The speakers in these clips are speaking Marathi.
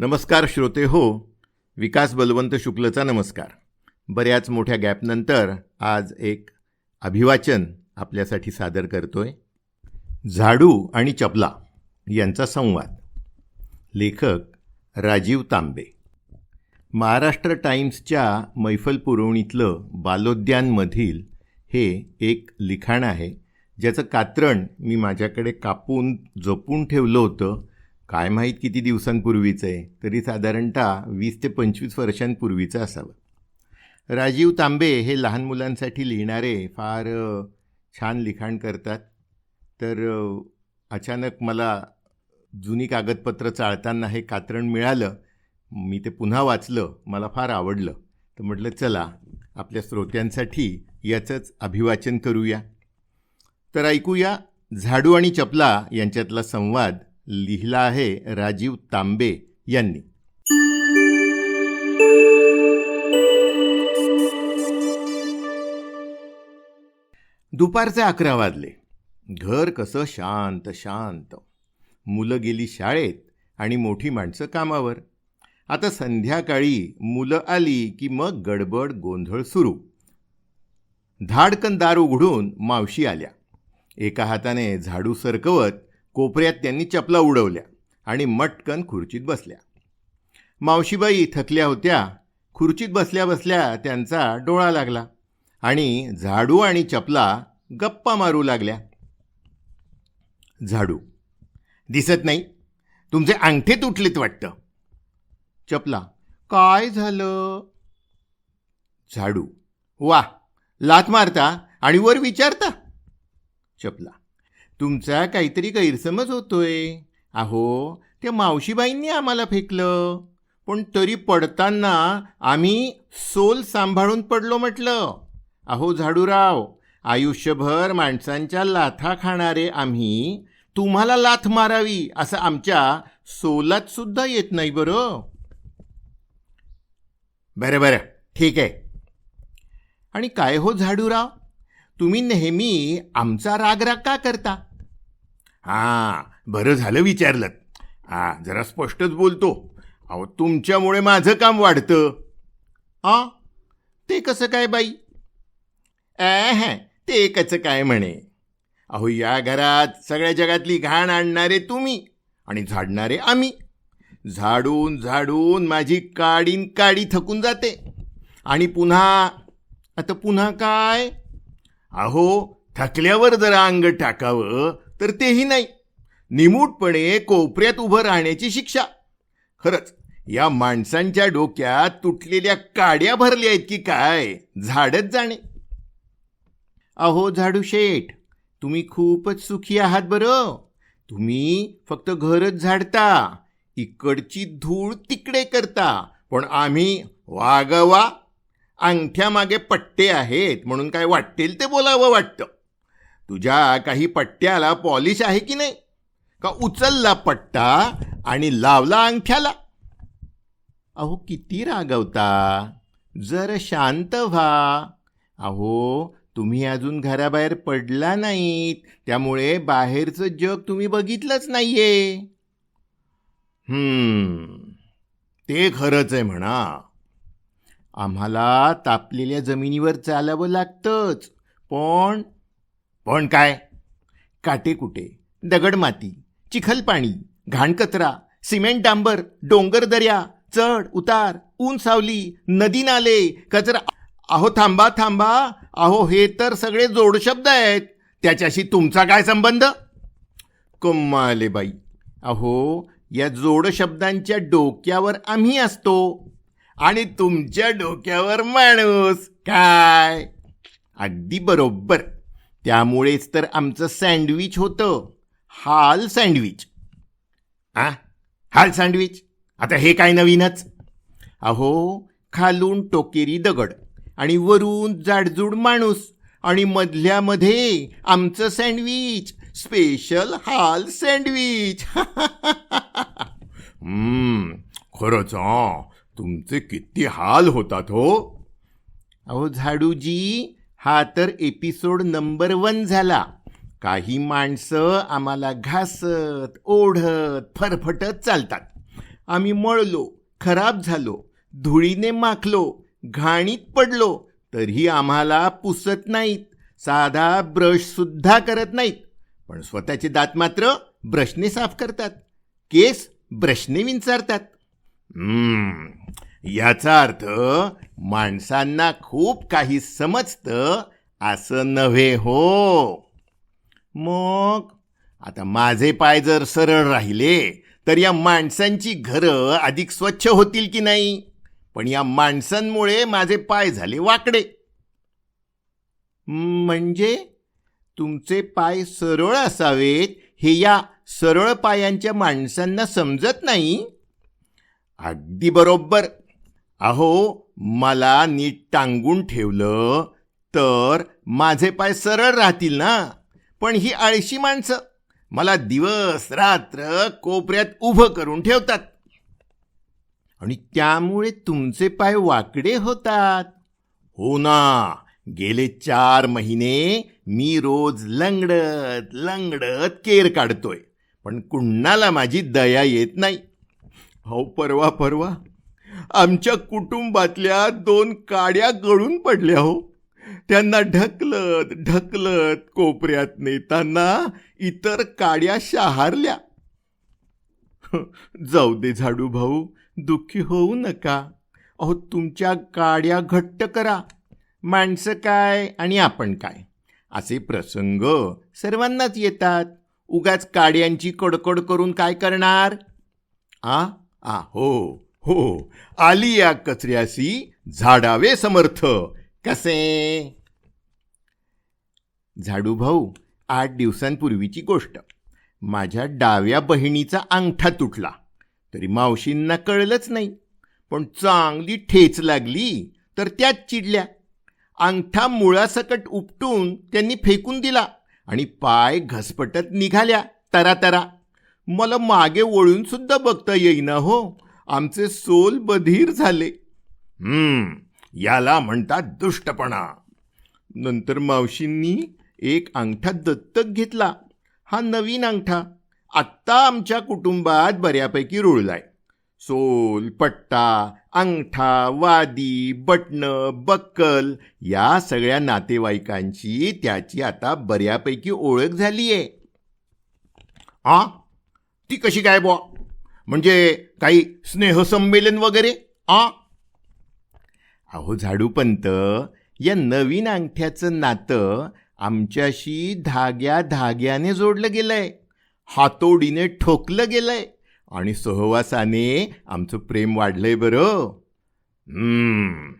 नमस्कार श्रोते हो विकास बलवंत शुक्लचा नमस्कार. बऱ्याच मोठ्या गॅपनंतर आज एक अभिवाचन आपल्यासाठी सादर करतोय. झाडू आणि चपला यांचा संवाद. लेखक राजीव तांबे. महाराष्ट्र टाइम्सच्या मैफल पुरवणीतलं बालोद्यानमधील हे एक लिखाण आहे ज्याचं कात्रण मी माझ्याकडे कापून जपून ठेवलं होतं. काय माहीत किती दिवसांपूर्वीचं आहे? तरी साधारणतः वीस ते पंचवीस वर्षांपूर्वीचं असावं. राजीव तांबे हे लहान मुलांसाठी लिहिणारे फार छान लिखाण करतात. तर अचानक मला जुनी कागदपत्र चाळताना हे कात्रण मिळालं. मी ते पुन्हा वाचलं. मला फार आवडलं. तर म्हटलं चला आपल्या श्रोत्यांसाठी याचंच अभिवाचन करूया. तर ऐकूया झाडू आणि चपला यांच्यातला संवाद. लिहिला आहे राजीव तांबे यांनी. दुपारचे अकरा वाजले. घर कसं शांत शांत. मुलं गेली शाळेत आणि मोठी माणसं कामावर. आता संध्याकाळी मुलं आली की मग गडबड गोंधळ सुरू. धाडकन दार उघडून मावशी आल्या. एका हाताने झाडू सरकवत कोपऱ्यात त्यांनी चपला उडवल्या आणि मटकन खुर्चीत बसल्या. मावशीबाई थकल्या होत्या. खुर्चीत बसल्या बसल्या त्यांचा डोळा लागला आणि झाडू आणि चपला गप्पा मारू लागल्या. झाडू दिसत नाही. तुमचे अंगठे तुटलेत वाटतं. चपला काय झालं? झाडू वा लात मारता आणि वर विचारता. चपला तुमचा काहीतरी गैरसमज होतोय. अहो त्या मावशीबाईंनी आम्हाला फेकलं. पण तरी पडताना आम्ही सोल सांभाळून पडलो म्हटलं. अहो झाडूराव आयुष्यभर माणसांच्या लाथा खाणारे आम्ही तुम्हाला लाथ मारावी असं आमच्या सोलात सुद्धा येत नाही बरं. बरं बरं ठीक आहे. आणि काय हो झाडूराव? तुम्ही नेहमी आमचा रागराग का करता? हां बरं झालं विचारलं हां जरा स्पष्टच बोलतो. अहो तुमच्यामुळे माझं काम वाढतं. आ? ते कसं काय बाई? ॲ ते कसं काय म्हणे? अहो या घरात सगळ्या जगातली घाण आणणारे तुम्ही आणि झाडणारे आम्ही. झाडून झाडून माझी काडीन काडी थकून जाते. आणि पुन्हा आता पुन्हा काय? अहो थकल्यावर जरा अंग टाकावं तर तेही नाही. निमूटपणे कोपऱ्यात उभं राहण्याची शिक्षा. खरंच या माणसांच्या डोक्यात तुटलेल्या काड्या भरल्या आहेत की काय झाडच जाणे. अहो झाडू शेठ तुम्ही खूपच सुखी आहात बरं. तुम्ही फक्त घरच झाडता इकडची धूळ तिकडे करता पण आम्ही वागवा. अंगठ्यामागे पट्टे आहेत म्हणून काय वाटतील ते बोलावं वाटतं. तुझ्या काही पट्ट्याला पॉलिश आहे की नाही? का उचलला पट्टा आणि लावला अंगठ्याला? अहो किती रागवता. जर शांत व्हा. अहो तुम्ही अजून घराबाहेर पडला नाहीत. त्यामुळे बाहेरचं जग तुम्ही बघितलंच नाहीये. हम्म ते खरंच आहे म्हणा. आम्हाला तापलेल्या जमिनीवर चालावं लागतंच. पण पण काय? काटे कुटे दगडमाती चिखल पाणी घाणकचरा सिमेंट डांबर डोंगर दर्या चढ उतार ऊन सावली नदी नाले कचरा अहो थांबा थांबा. अहो हे तर सगळे जोडशब्द आहेत. त्याच्याशी तुमचा काय संबंध? कम्माले बाई. अहो या जोडशब्दांच्या डोक्यावर आम्ही असतो. आणि तुमच्या डोक्यावर माणूस. काय? अगदी बरोबर. त्यामुळेच तर आमचं सँडविच होतं. हाल सँडविच. आ? हाल सँडविच? आता हे काय नवीनच? अहो खालून टोकेरी दगड आणि वरून जाडजूड माणूस आणि मधल्यामध्ये आमचं सँडविच. स्पेशल हाल सँडविच. खरंच तुमचे किती हाल होतात हो. अहो झाडूजी हा तर एपिसोड नंबर वन झाला. काही माणसं आम्हाला घासत ओढत फरफटत चालतात. आम्ही मळलो खराब झालो धुळीने माखलो घाणीत पडलो तरीही आम्हाला पुसत नाहीत. साधा ब्रशसुद्धा करत नाहीत. पण स्वतःचे दात मात्र ब्रशने साफ करतात. केस ब्रशने विंचारतात. याचा अर्थ माणसांना खूप काही समजतं असं नव्हे हो. मग? आता माझे पाय जर सरळ राहिले तर या माणसांची घरं अधिक स्वच्छ होतील की नाही? पण या माणसांमुळे माझे पाय झाले वाकडे. म्हणजे? तुमचे पाय सरळ असावेत हे या सरळ पायांच्या माणसांना समजत नाही? अगदी बरोबर. अहो मला नीट टांगून ठेवलं तर माझे पाय सरळ राहतील ना? पण ही आळशी माणसं मला दिवस रात्र कोपऱ्यात उभं करून ठेवतात. आणि त्यामुळे तुमचे पाय वाकडे होतात. हो ना गेले चार महिने मी रोज लंगडत लंगडत केर काढतोय. पण कुणाला माझी दया येत नाही. हो परवा परवा. आमच्या कुटुंबातल्या दोन काड्या गळून पडल्या हो. त्यांना ढकलत ढकलत कोपऱ्यात नेताना इतर काड्या शहारल्या. जाऊ दे झाडू भाऊ दुःखी होऊ नका. अहो तुमच्या काड्या घट्ट करा. माणसं काय आणि आपण काय? असे प्रसंग सर्वांनाच येतात. उगाच काड्यांची कडकड करून काय करणार? आ? आ हो. हो आली या कचऱ्यासी झाडावे समर्थ. कसे? झाडू भाऊ आठ दिवसांपूर्वीची गोष्ट. माझ्या डाव्या बहिणीचा अंगठा तुटला. तरी मावशींना कळलंच नाही. पण चांगली ठेच लागली तर त्याच चिडल्या. अंगठा मुळासकट उपटून त्यांनी फेकून दिला आणि पाय घसपटत निघाल्या तरा तरा मला मागे वळून सुद्धा बघता येईना हो. आमचे सोल बधीर झाले. हम्म याला म्हणतात दुष्टपणा. नंतर मावशींनी एक अंगठा दत्तक घेतला. हा नवीन अंगठा. आत्ता आमच्या कुटुंबात बऱ्यापैकी रुळलाय. सोल पट्टा अंगठा वादी बटणं बक्कल या सगळ्या नातेवाईकांची त्याची आता बऱ्यापैकी ओळख झालीये. आ? ती कशी काय बुवा? म्हणजे काही स्नेहसंमेलन वगैरे? आ? अहो झाडूपंत या नवीन अंगठ्याचं नातं आमच्याशी धाग्या धाग्याने जोडलं गेलंय. हातोडीने ठोकलं गेलंय. आणि सहवासाने आमचं प्रेम वाढलंय बरं. हम्म,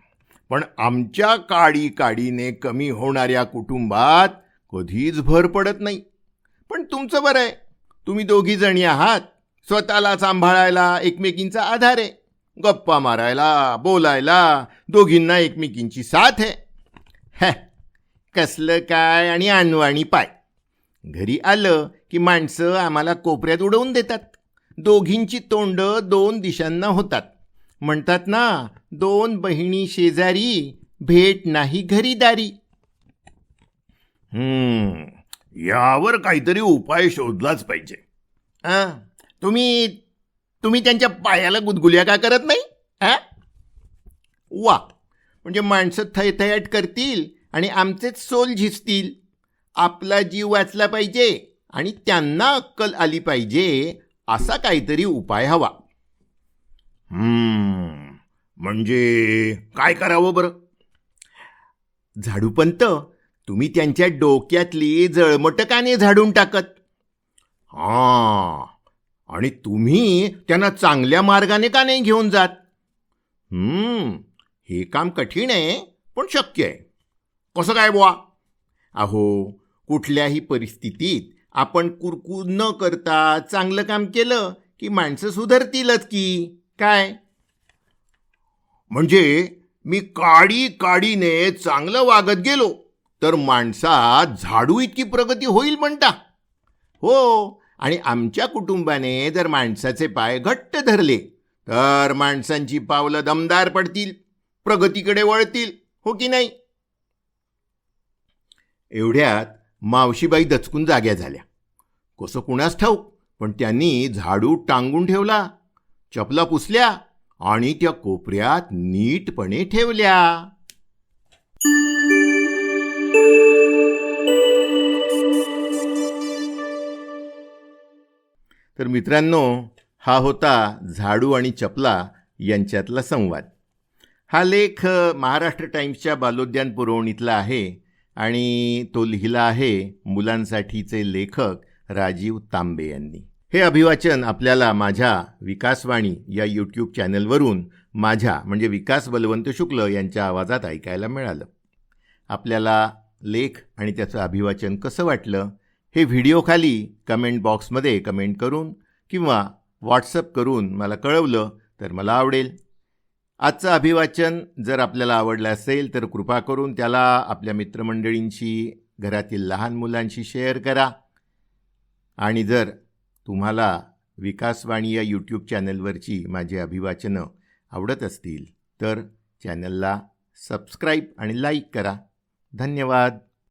पण आमच्या काडी काडीने कमी होणाऱ्या कुटुंबात कधीच भर पडत नाही. पण तुमचं बरं आहे. तुम्ही दोघी जणी आहात. स्वतःला सांभाळायला एकमेकींचा आधार आहे. गप्पा मारायला बोलायला दोघींना एकमेकींची साथ आहे. हॅ कसलं काय आणि आणवाणी पाय. घरी आलं की माणसं आम्हाला कोपऱ्यात उडवून देतात. दोघींची तोंड दोन दिशांना होतात. म्हणतात ना दोन बहिणी शेजारी भेट नाही घरी दारी हम्म यावर काहीतरी उपाय शोधलाच पाहिजे. आ, तुम्ही तुम्ही त्यांच्या पायाला गुदगुल्या का करत नाही? हा? वा. म्हणजे माणसं थैथयाट करतील आणि आमचेच सोल झिजतील. आपला जीव वाचला पाहिजे आणि त्यांना अक्कल आली पाहिजे असा काहीतरी उपाय हवा. हम्म, म्हणजे काय करावं बरं? झाडूपंत तुम्ही त्यांच्या डोक्यातली जळमटकाने झाडून टाकत. हा. आणि तुम्ही त्यांना चांगल्या मार्गाने का नाही घेऊन जात? हम्म हे काम कठीण आहे पण शक्य आहे. कसं काय बुवा? अहो कुठल्याही परिस्थितीत आपण कुरकूर न करता चांगलं काम केलं की माणसं सुधारतीलच की. काय? म्हणजे मी काडी काडीने चांगलं वागत गेलो तर माणसात झाडू इतकी प्रगती होईल म्हणता. हो आणि आमच्या कुटुंबाने जर माणसाचे पाय घट्ट धरले तर माणसांची पावलं दमदार पडतील प्रगतीकडे वळतील हो की नाही? एवढ्यात मावशीबाई दचकून जाग्या झाल्या. कसं कुणास ठाऊक पण त्यांनी झाडू टांगून ठेवला चपला पुसल्या आणि त्या कोपऱ्यात नीटपणे ठेवल्या. तर मित्रांनो हा होता झाडू आणि चपला यांच्यातला संवाद. हा लेख महाराष्ट्र टाईम्सच्या बालोद्यान पुरवणीतला आहे आणि तो लिहिला आहे मुलांसाठीचे लेखक राजीव तांबे यांनी. हे अभिवाचन आपल्याला माझ्या विकासवाणी या यूट्यूब चॅनलवरून माझ्या म्हणजे विकास बलवंत शुक्ल यांच्या आवाजात ऐकायला मिळालं. आपल्याला लेख आणि त्याचं अभिवाचन कसं वाटलं? हे व्हिडिओखाली कमेंट बॉक्समध्ये कमेंट करून किंवा व्हॉट्सअप करून मला कळवलं तर मला आवडेल. आजचं अभिवाचन जर आपल्याला आवडलं असेल तर कृपा करून त्याला आपल्या मित्रमंडळींशी घरातील लहान मुलांशी शेअर करा. आणि जर तुम्हाला विकासवाणी या यूट्यूब चॅनलवरची माझी अभिवाचनं आवडत असतील तर चॅनलला सबस्क्राईब आणि लाईक करा. धन्यवाद.